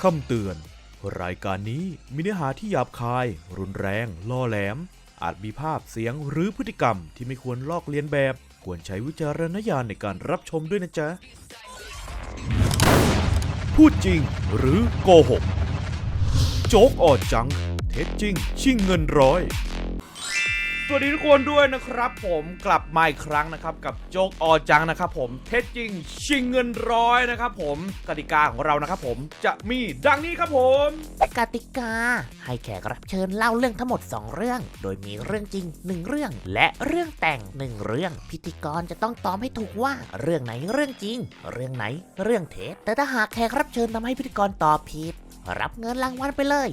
คำเตือน รายการนี้มีเนื้อหาที่หยาบคาย รุนแรง ล่อแหลม อาจมีภาพเสียงหรือพฤติกรรมที่ไม่ควรลอกเลียนแบบ ควรใช้วิจารณญาณในการรับชมด้วยนะจ๊ะ พูดจริงหรือโกหก โจ๊กออดจัง เท็จจริง ชิงเงินร้อย สวัสดีทุกคนด้วยนะครับ ผมกลับมาอีกครั้งนะครับกับโจ๊กออจังนะครับผมเท็จจริงชิงเงินร้อยนะครับผมกติกาของเรานะครับผมจะมีดังนี้ครับผมกติกา ให้แขกรับเชิญเล่าเรื่องทั้งหมด 2 เรื่อง โดยมีเรื่องจริง 1 เรื่อง และเรื่องแต่ง 1 เรื่อง พิธีกรจะต้องตอบให้ถูกว่าเรื่องไหนเรื่องจริง เรื่องไหนเรื่องเท็จแต่ถ้าหากแขกรับเชิญทำให้พิธีกรตอบผิด รับเงินรางวัลไปเลย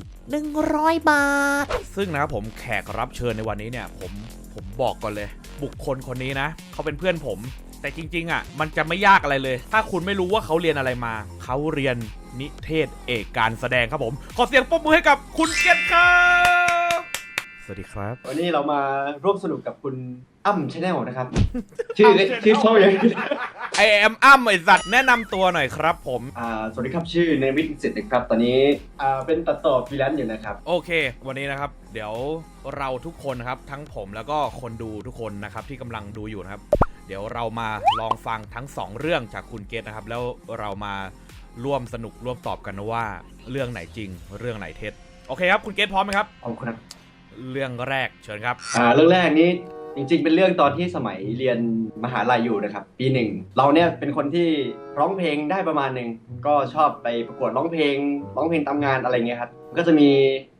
100 บาท ซึ่งนะครับผมแขกรับเชิญในวันนี้เนี่ย ผมผมบอกก่อนเลย บุคคลคนนี้นะ เขาเป็นเพื่อนผม แต่จริง ๆ อะ มันจะไม่ยากอะไรเลย ถ้าคุณไม่รู้ว่าเขาเรียนอะไรมา เขาเรียนนิเทศเอกการแสดงครับผม ขอเสียงปรบมือให้กับคุณเกยรตครับ วัสดีครับ วันนี้เรามาร่วมสนุกกับคุณอ้ำชาแนลนะครับ ชื่อชื่อช่องยังไอแอมอ้ำไอสัตว์แนะนำตัวหน่อยครับผม อ่าสวัสดีครับชื่อเนวิทสิทธิ์นะครับ ตอนนี้อ่าเป็นตัดต่อฟรีแลนซ์อยู่นะครับ โอเค วันนี้นะครับ เดี๋ยวเราทุกคนนะครับ ทั้งผมแล้วก็คนดูทุกคนนะครับ ที่กำลังดูอยู่นะครับ เดี๋ยวเรามาลองฟังทั้งสองเรื่องจากคุณเกตนะครับ แล้วเรามาร่วมสนุกร่วมตอบกันนะว่าเรื่องไหนจริง เรื่องไหนเท็จ โอเคครับ คุณเกตพร้อมไหมครับขอบคุณครับ เรื่องแรกเชิญครับอ่าเรื่องแรกนี้จริงๆ เป็นเรื่องตอนที่สมัยเรียนมหาลัยอยู่นะครับ ปีหนึ่งเราเนี่ยเป็นคนที่ร้องเพลงได้ประมาณหนึ่งก็ชอบไปประกวดร้องเพลง ร้องเพลงตามงานอะไรเงี้ยครับก็จะมี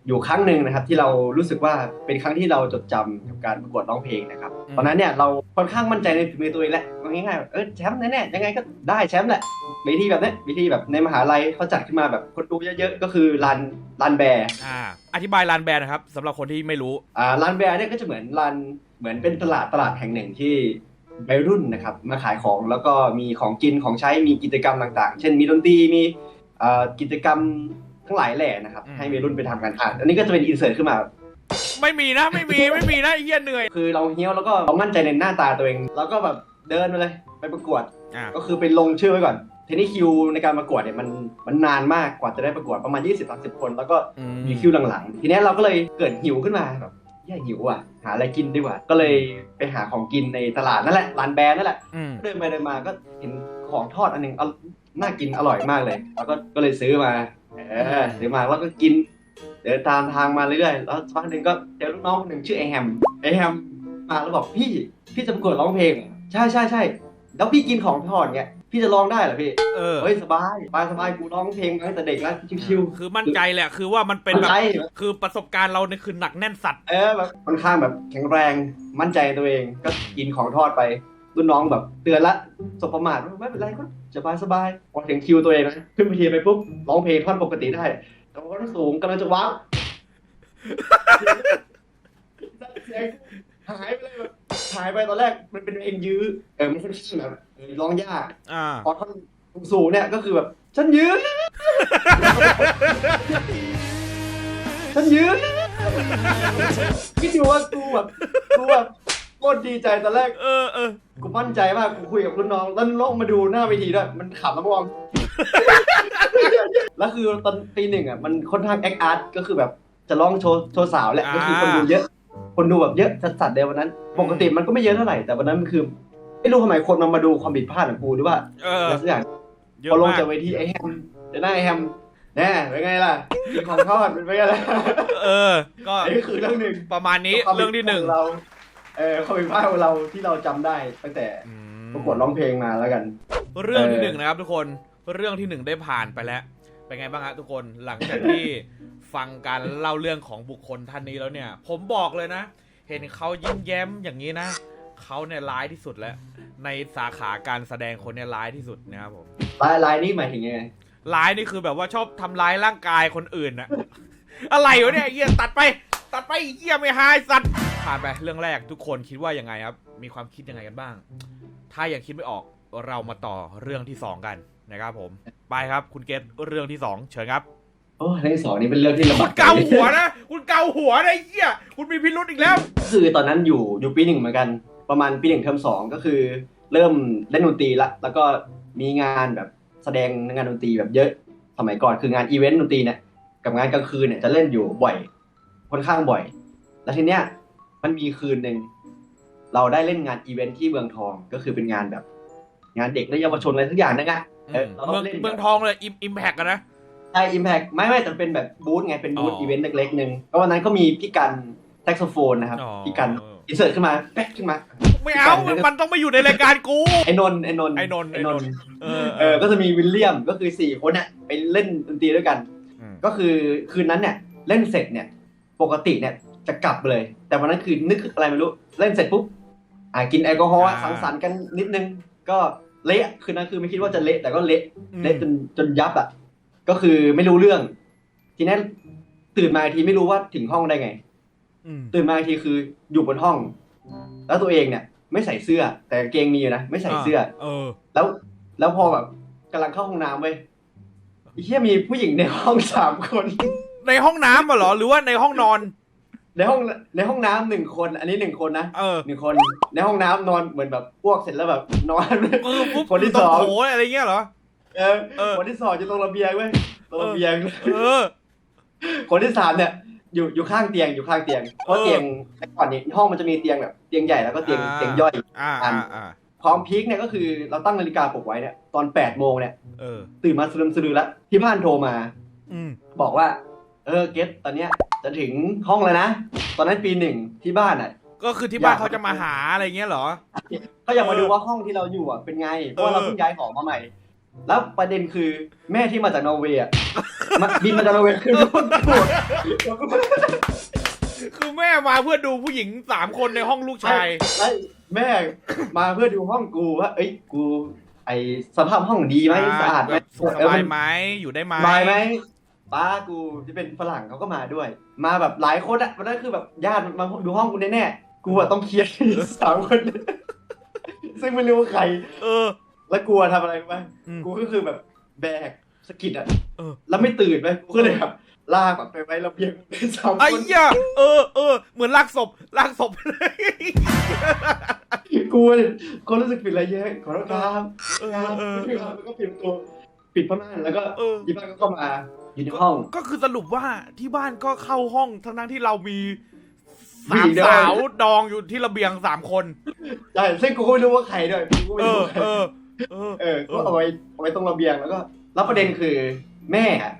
อยู่ครั้งหนึ่งนะครับที่เรารู้สึกว่าเป็นครั้งที่เราจดจำกับการประกวดร้องเพลงนะครับอืมตอนนั้นเนี่ยเราค่อนข้างมั่นใจในฝีมือตัวเองแหละว่าง่ายๆเออแชมป์แน่ๆยังไงก็ได้แชมป์แหละวิธีแบบเนี้ยวิธีแบบในมหาลัยเขาจัดขึ้นมาแบบคนดูเยอะๆก็คือลานลานแบร์อ่าอธิบายลานแบรนด์นะครับสำหรับคนที่ไม่รู้อ่าร้านแบร์เนี่ยก็จะเหมือนร้านเหมือนเป็นตลาดตลาดแห่งหนึ่งที่วัยรุ่นนะครับมาขายของแล้วก็มีของกินของใช้มีกิจกรรมต่าง ๆ เช่นมีดนตรีมีอ่ากิจกรรม ทั้งหลายแหล่นะครับอืมให้วัยรุ่นไปทำกันอ่านอันนี้ก็จะเป็นอินเสิร์ตขึ้นมา ไม่มีนะไม่มีไม่มีนะไอ้เหี้ยเหนื่อย คือเราเฮี้ยวแล้วก็เรามั่นใจในหน้าตาตัวเอง แล้วก็แบบเดินไปเลยไปประกวด อ่า ก็คือไปลงชื่อไว้ก่อน ทีนี้คิวในการประกวดเนี่ยมันมันนานมากกว่าจะได้ประกวดประมาณ 20-30 คน แล้วก็อืม มีคิวหลังๆ ทีเนี้ยเราก็เลยเกิดหิวขึ้นมาแบบแย่หิวอะ หาอะไรกินดีกว่า ก็เลยไปหาของกินในตลาดนั่นแหละร้านแบรนด์นั่นแหละ อืม เดินไปเดินมาก็เห็นของทอดอันหนึงเอาน่ากินอร่อยมากเลย แล้วก็ก็เลยซื้อมา เออซื้อมาแล้วก็กิน เดินตามทางมาเรื่อยๆแล้วสักพักหนึ่งก็เจอลูกน้องคนหนึ่งชื่อไอแฮมไอแฮมมาแล้วบอกพี่พี่จะประกวดร้องเพลงเหรอใช่ใช่ใช่แล้วพี่กินของทอดเงี้ยพี่จะร้องได้เหรอพี่เออเฮ้ยสบายสบายสบายกูร้องเพลงมาตั้งแต่เด็กแล้วชิวคือมั่นใจแหละคือว่ามันๆเป็นแบบใช่คือประสบการณ์เราเนี่ยคือหนักแน่นสัตว์เออแบบค่อนข้างแบบแข็งแรงมั่นใจในตัวเองก็กินของทอดไป รุ่นน้องแบบเตือนละสบประมาทว่าไม่เป็นไรก็สบายสบายพอถึงคิวตัวเองนะขึ้นเวทีไปปุ๊บร้องเพลงท่อนปกติได้แต่ว่าท่อนสูงกำลังจะว้าวเสียงหายไปเลยแบบหายไปตอนแรกมันเป็นเพลงยื้อเออมันค่อนข้างแบบเออร้องยากอ่าพอท่อนสูงๆเนี่ยก็คือแบบ ฉันยื้อฉันยื้อคิดดูว่ากูแบบกูแบบ โคตรดีใจตอนแรก เออเออกูมั่นใจมากกูคุยกับรุ่นน้องแล้วน้องมาดูหน้าเวทีด้วยมันขำแล้วมองแล้วคือตอนปีหนึ่งอะมันค่อนข้างแอคอาร์ตก็คือแบบจะร้องโชว์โชว์สาวแหละก็คือคนดูเยอะ คนดูแบบเยอะจัดๆเดียววันนั้น ปกติมันก็ไม่เยอะเท่าไหร่แต่วันนั้นมันคือไม่รู้ทำไมคนมันมาดูความผิดพลาดของกูหรือว่าเอออะไรสักอย่างเยอะพอลงมากจากเวทีไอ้แฮมเดี๋ยวหน้าไอ้แฮมแน่เป็นไงล่ะกินของทอดเป็นไปไงล่ะเออ ก็อันนี้คือเรื่องหนึ่งประมาณนี้ความผิดเรื่องที่หนึ่งขเราเออความผิดพลาดของเราที่เราจำได้ตั้งแต่อืมประกวดร้องเพลงมาแล้วกัน เรื่องที่เออหนึ่งนะครับทุกคนเรื่องที่หนึ่งได้ผ่านไปแล้ว เป็นไงบ้างฮะทุกคนหลังจากที่ฟังการเล่าเรื่องของบุคคลท่านนี้แล้วเนี่ย ผมบอกเลยนะ เห็นเขายิ้มแย้มอย่างนี้นะเขาเนี่ยร้ายที่สุดแล้ว ในสาขาการแสดงคนเนี่ยร้ายที่สุดนะครับผมลายลายนี่หมายถึงยังไง ร้ายนี่คือแบบว่าชอบทำร้ายร่างกายคนอื่นนะอะไรวะเนี่ยไอ้เหี้ยตัดไป ตัดไปไอ้เหี้ยไม่หายสัตว์ ผ่านไปเรื่องแรกทุกคนคิดว่ายังไงครับ มีความคิดยังไงกันบ้าง ถ้ายังคิดไม่ออกเรามาต่อเรื่องที่สองกันนะครับผม ไปครับคุณเกตเรื่องที่สองเชิญครับโอ้เรื่องที่สองนี่เป็นเรื่องที่ลำคุบาณกเกาหัวนะ คุณเกาหัวนะไอ้เหี้ยคุณมีพิรุธอีกแล้ว ก็คือตอนนั้นอยู่อยู่ปีหนึ่งเหมือนกัน ประมาณปีหนึ่งเทอมสองก็คือ เริ่มเล่นดนตรีละแล้วก็มีงานแบบแสดงงานดนตรีแบบเยอะตสมัยก่อนคืองานอีเวนต์ดนตรีเนี่ยกับงานกลางคืนเนี่ยจะเล่นอยู่บ่อยค่อนข้างบ่อย แล้วทีเนี้ย มันมีคืนหนึ่งเราได้เล่นงานอีเวนต์ที่เมืองทองก็คือเป็นงานแบบ งานเด็กและเยาวชนอะไรทุกอย่างนั่นไงเออเราเมืองเล่นเมืองทองเลยอิมอิมแพกกันนะ ใช่อิมแพกไม่ไม่แต่เป็นแบบบูธไงเป็นบูธอ๋ออี อีเวนต์เล็กๆหนึ่งก็วันนั้นก็มีพี่กันแซกโซโฟนนะครับอ๋อพี่กันอินเสิร์ตขึ้นมาแป๊กขึ้นมา ไม่เอามันมันต้องมาอยู่ในรายการกู ไอ้นนท์ไอ้นนท์ไอ้นนท์ไอ้นนท์ เออเออ ก็จะมีวิลเลียมก็คือสี่คนเนี่ยไปเล่นดนตรีด้วยกันมก็คือคืนนั้นเนี่ยเล่นเสร็จเนี่ย ปกติเนี่ย จะกลับเลย แต่วันนั้นคือนึกอะไรไม่รู้เล่นเสร็จปุ๊บอ่ากินแอลกอฮอล์อะสังสรรค์กันนิดนึง ก็เละคืนนั้นคือไม่คิดว่าจะเละแต่ก็เละเละจนจนยับอะก็คือไม่รู้เรื่อง ทีนี้ตื่นมาอีกทีไม่รู้ว่าถึงห้องได้ไงอืมตื่นมาอีกทีคืออยู่บนห้อง แล้วตัวเองเนี่ย ไม่ใส่เสื้อ แต่กางเกงมีอยู่นะไม่ใส่เสื้อ เออ แล้วแล้วพอแบบกำลังเข้าห้องน้ำเว้ยไอ้เหี้ยมีผู้หญิงในห้องสามคน ในห้องน้ำอะเหรอหรือว่าในห้องนอน ในห้องในห้องน้ำหนึ่งคน อันนี้หนึ่งคนนะเออ หนึ่งคนในห้องน้ำนอนเหมือนแบบอ้วกเสร็จแล้วแบบนอนเออปุ๊บคนที่ตรสงองโถอะไรเงี้ยเหรอ เออเออ คนที่สองอยู่ตรงระเบียงเว้ยตรงระเบียง เออ คนที่สามเนี่ย อยู่อยู่ข้างเตียงอยู่ข้างเตียงเพราะเออเตียงแต่ก่อนนี้ห้องมันจะมีเตียงแบบเตียงใหญ่แล้วก็เตียงอ่าเตียงย่อยอ่าอ่าอ่าพร้อมพีคเนี่ยก็คือเราตั้งนาฬิกาปลุกไว้เนี่ยตอนแปดโมงเนี่ยเออตื่นมาสลืมสลือแล้วที่บ้านโทรมา อืมบอกว่า เออเกตตอนเนี้ย จะถึงห้องแล้วนะ ตอนนั้นปีหนึ่งที่บ้านอะ ก็คือที่บ้านอยากเขาจะมาหาอะไรเงี้ยเหรอก็อยากมาเออดูว่าห้องที่เราอยู่อะเป็นไง เพราะว่าเออเราเพิ่งย้ายของมาใหม่ แล้วประเด็นคือแม่ที่มาจากนอร์เวย์อะมาบินมาจากนอร์เวย์คือรุ่นกูอะคือแม่มาเพื่อดูผู้หญิงสามคนในห้องลูกชายแล้วแม่มาเพื่อดูห้องกูว่าเอ้ยกูไอสภาพห้องดีไหมสะอาดไหมแบบสุขสเออบายมันไหมอยู่ได้ไหมสบายไหมป้ากูที่เป็นฝรั่งเขาก็มาด้วย มาแบบหลายคนอะวันนั้นคือแบบญาติมาดูห้องกูแน่ๆกูอะต้องเคลียร์สามคน ซึ่งไม่รู้ว่าใคร เออ แล้วกลัวทำอะไรรู้ไหมอืมกูก็คือแบบแบกสะกิดอะเออแล้วไม่ตื่นไปกูก็เลยแบบลากแบบไปไว้ระเบียงสามไอ้คนเหี้ยเออเออเหมือนลากศพลากศพเลยกูก็รู้สึกผิดอะไรเยอะขอโทษครับเออครับเออแล้วก็ปิดประตูปิดผ้าม่านแล้วก็เออยีบ้านก็เข้ามา อยู่ในห้อง ก็คือสรุปว่าที่บ้านก็เข้าห้องทั้งนั้นที่เรามีผู้สาหญิมงด้วยสาวดองอยู่ที่ระเบียงสามคน ใช่ซึ่งกูก็ไม่รู้ว่าใครด้วยกูก็ไม่เอรู้อ ว่าใครเออ เออ เออก็เอาไว้เอาไว้ตรงระเบียงแล้วก็ แล้วประเด็นคือแม่อะ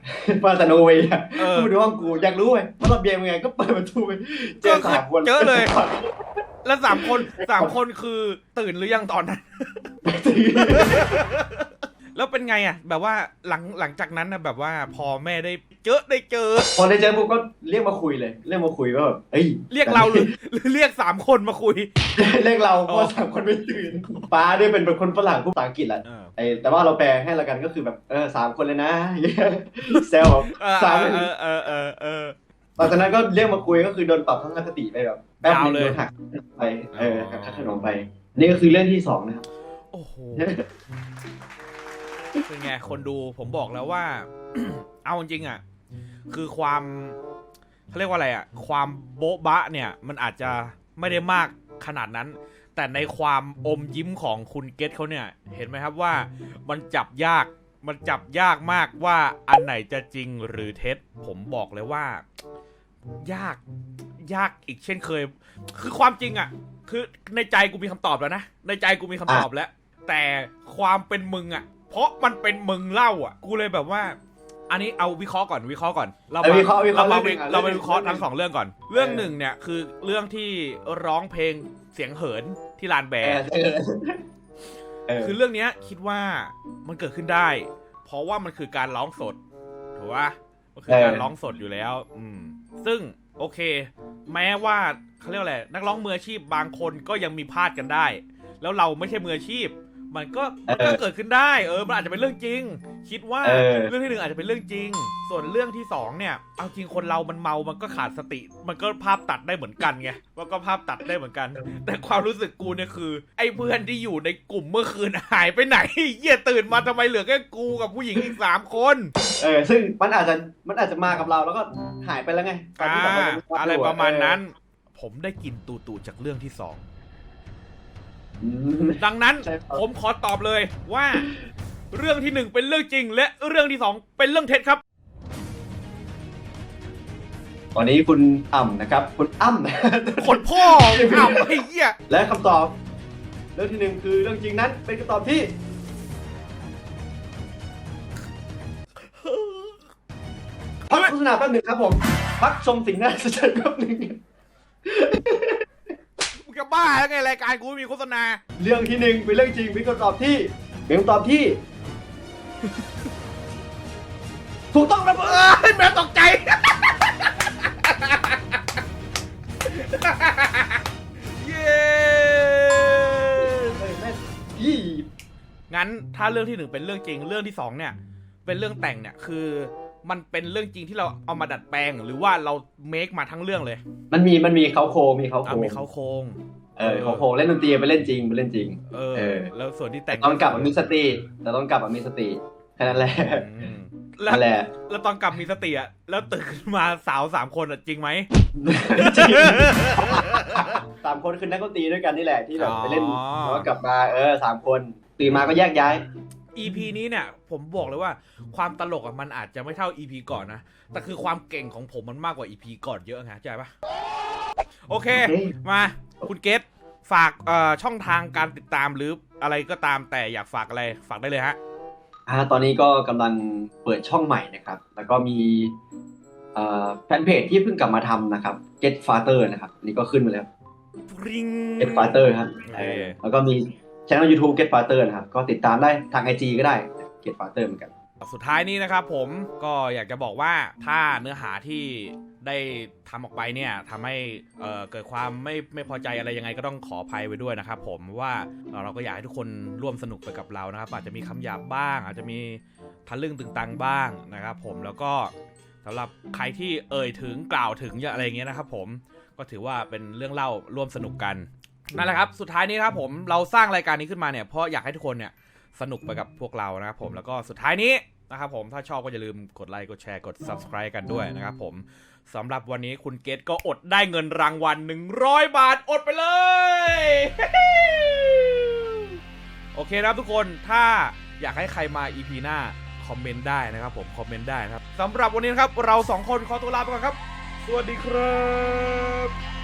มาจากโนอร์เวย์อะเออ กูไปดูห้องกูอยากรู้ไงว่าระเบียงเป็นไงก็เปิดประตูไปเจอสามคนเจอเลย แล้วสามคนสามคนคือตื่นหรือยังตอนนั้น แล้วเป็นไงอะ แบบว่าหลังหลังจากนั้นนะแบบว่าพอแม่ได้เจอได้เจอ พอได้เจอปุ๊บก็เรียกมาคุยเลย เรียกมาคุยว่าแบบเอ้ยเรียกเราหรือหรือเรียกสามคนมาคุย เรียกเราเพอ๋อราะสามคนไม่ตื่นป้าด้วยเป็นเป็นคนฝรั่งพูดภาษาอังกฤษแหละเออไอแต่ว่าเราแปลให้ละกันก็คือแบบเออสามคนเลยนะแซวแบบเออสามเออเออเออเออหลังจากนั้นก็เรียกมาคุยก็คือโดนปรับทัศนคติไปแบบแป๊บนึงยาวเลยโดนหักไปเอออ๋อหักค่าขนมไป นี่ก็คือเรื่องที่สองนะครับโอ้โห เป็นไงคนดูผมบอกแล้วว่า เอาจริงอะ คือความเขาเรียกว่าอะไรอะ ความโบ๊ะบะเนี่ย มันอาจจะไม่ได้มากขนาดนั้น แต่ในความอมยิ้มของคุณเกตเขาเนี่ย เห็นไหมครับว่ามันจับยากมันจับยากมากว่าอันไหนจะจริงหรือเท็จ ผมบอกเลยว่า ยากยากอีกเช่นเคย คือความจริงอะ คือในใจกูมีคำตอบแล้วนะในใจกูมีคำตอบแล้ว แต่ความเป็นมึงอะ เพราะมันเป็นมึงเล่าอะ กูเลยแบบว่า อันนี้เอาวิเคราะห์ก่อนวิเคราะห์ก่อน เราเอามาวิเคราะห์วิเคราะห์เรามาเรื่องหนึ่งอะเรามาเรื่องหนึ่ง วิเคราะห์ทั้งสองเรื่องก่อน เรื่องเออหนึ่งเนี่ยคือเรื่องที่ร้องเพลงเสียงเหินที่ลานแบเอร์ อเออเออ คือเรื่องเนี้ยคิดว่ามันเกิดขึ้นได้ เพราะว่ามันคือการร้องสดถูกปะมันคือการร้องสดอยู่แล้ว อืม ซึ่งโอเค แม้ว่าเขาเรียกว่าอะไรนักร้องมืออาชีพบางคนก็ยังมีพลาดกันได้ แล้วเราไม่ใช่มืออาชีพ มันก็มันก็เกิดขึ้นได้ เออ มันอาจจะเป็นเรื่องจริง คิดว่าเออเรื่องที่หนึ่งอาจจะเป็นเรื่องจริง ส่วนเรื่องที่สองเนี่ย เอาจริงคนเรามันเมา มันก็ขาดสติ มันก็ภาพตัดได้เหมือนกันไงมันก็ภาพตัดได้เหมือนกัน แต่ความรู้สึกกูเนี่ยคือ ไอ้เพื่อนที่อยู่ในกลุ่มเมื่อคืนหายไปไหนเหี้ยตื่นมาทำไมเหลือแค่กูกับผู้หญิงอีกสามคน เออ ซึ่งมันอาจจะมันอาจจะมากับเราแล้วก็หายไปแล้วไงตอนอ่าที่แบบเราอะไรประมาณนั้น ผมได้กินตูตูจากเรื่องที่สองอืม ดังนั้นใช่ครับผมขอตอบเลยว่า เรื่องที่หนึ่งเป็นเรื่องจริง และเรื่องที่สองเป็นเรื่องเท็จครับ ตอนนี้คุณอ่ำนะครับ คุณอ้ำคนพ่ออ้าวไอ้เหี้ยและคำตอบ เรื่องที่หนึ่งคือเรื่องจริงนั้น เป็นคำตอบที่พักโฆษณาแป๊บหนึ่งครับผมพักชมสิ่งน่าสนใจแป๊บหนึ่งมึง จะบ้าแล้วไงรายการกูไม่มีโฆษณา เรื่องที่หนึ่งเป็นเรื่องจริงเป็นคำตอบที่เป็นคำตอบที่ ถูกต้องครับผมเอ้ยแม่ตกใจ เย้เฮ้ยแม่ยี่งั้นถ้าเรื่องที่หนึ่งเป็นเรื่องจริง เรื่องที่สองเนี่ย เป็นเรื่องแต่งเนี่ยคือ มันเป็นเรื่องจริงที่เราเอามาดัดแปลง หรือว่าเราเมคมาทั้งเรื่องเลย มันมีมันมีเขาโครงมีเขาโคเอารงมีเขาโครงเออเขาโครงเล่นดนตรีไปเล่นจริงไปเล่นจริง เออเออแล้วส่วนที่แต่งตอนกลับมันมีสติแต่ตอนกลับมันมีสติแค่นั้นแหละอืมแล้วนั่นแหละแล้วตอนกลับมีสติอะแล้วตื่นขึ้นมาสาวสามคนอะจริงไหมจริงสามคนคือนักดนตรีด้วยกันนี่แหละที่แบบไปเล่นอ๋อแล้วก็กลับมาเออสามคนตื่นมาก็แยกย้าย EP นี้เนี่ย ผมบอกเลยว่าความตลกอะมันอาจจะไม่เท่า EP ก่อนนะ แต่คือความเก่งของผมมันมากกว่า EP ก่อนเยอะไงเข้าใจปะโอเคโอเค มา คุณเกตฝากเอ่อช่องทางการติดตามหรืออะไรก็ตามแต่อยากฝากอะไรฝากได้เลยฮะอ่าตอนนี้ก็กำลังเปิดช่องใหม่นะครับ แล้วก็มีเอ่อแฟนเพจที่เพิ่งกลับมาทำนะครับ Get Father นะครับอันนี่ก็ขึ้นมาแล้วริง Get Father ครับโอเอเคอแล้วก็มีช่อง YouTube Get Father นะครับ ก็ติดตามได้ทาง IG ก็ได้ Get Father เหมือนกันสุดท้ายนี้นะครับผมก็อยากจะบอกว่าถ้าเนื้อหาที่ได้ทำออกไปเนี่ยทำให้เเกิดความไม่ไม่พอใจอะไรยังไงก็ต้องขออภัยไว้ด้วยนะครับผมว่าเราก็อยากให้ทุกคนร่วมสนุกไปกับเรานะครับ อาจจะมีคำหยาบบ้าง อาจจะมีทะลึ่งตึงตังบ้างนะครับ ผมแล้วก็สำหรับใครที่เอ่ยถึงกล่าวถึงอะไรอย่างเงี้ยนะครับ ผมก็ถือว่าเป็นเรื่องเล่าร่วมสนุกกัน นั่นแหละครับ สุดท้ายนี้นะครับผมเราสร้างรายการนี้ขึ้นมาเนี่ยเพราะอยากให้ทุกคนเนี่ยสนุกไปกับพวกเรานะครับผมแล้วก็สุดท้ายนี้นะครับผมถ้าชอบก็อย่าลืมกดไลค์กดแชร์กด subscribe กันด้วยนะครับผมสำหรับวันนี้คุณเกตก็อดได้เงินรางวัล 100 บาทอดไปเลย โอเคนะครับทุกคนถ้าอยากให้ใครมา EP หน้า คอมเมนต์ได้นะครับผมคอมเมนต์ได้นะครับสำหรับวันนี้นะครับเราสองคนขอตัวลาไปก่อนครับ สวัสดีครับ